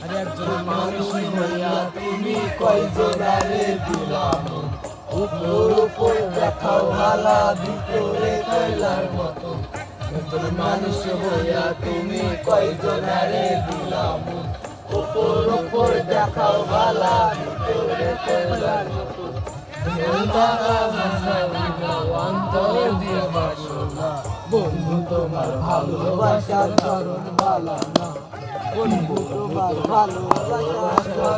আর একজন মানুষ হইয়া তুমি কয়জনারে দিলাম উপর উপর দেখাও ভালা ভিতরে কয়লার মতো একজন মানুষ হইয়া তুমি কয়জনারে দিলাম উপর উপর দেখাও ভালা ভিতরে কয়লার মতো বন্ধু তোমার ভালোবাসার চরণ বালা ভালোবাসা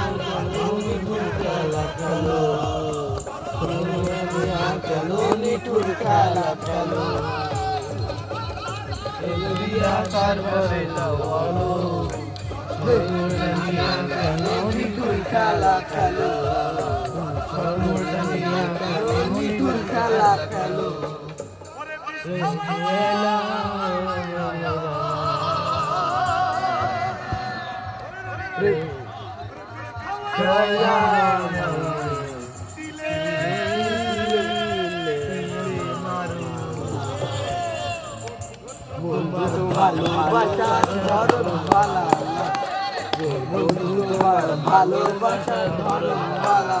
বন্ধু তোমার ভালোবাসার চরণ বালা না খেলা খেলো খেলা খেলো ভালোবাসা ধরন ভালা বন্ধু ভালোবাসা ধরন ভালা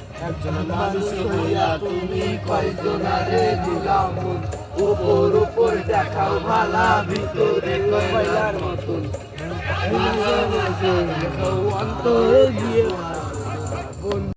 একজন মানুষ হইয়া তুমি কয়জনারে দিলাম? উপর উপর দেখাও ভালা, ভিতরে কয়লার মতন। অন্তর দিয়ে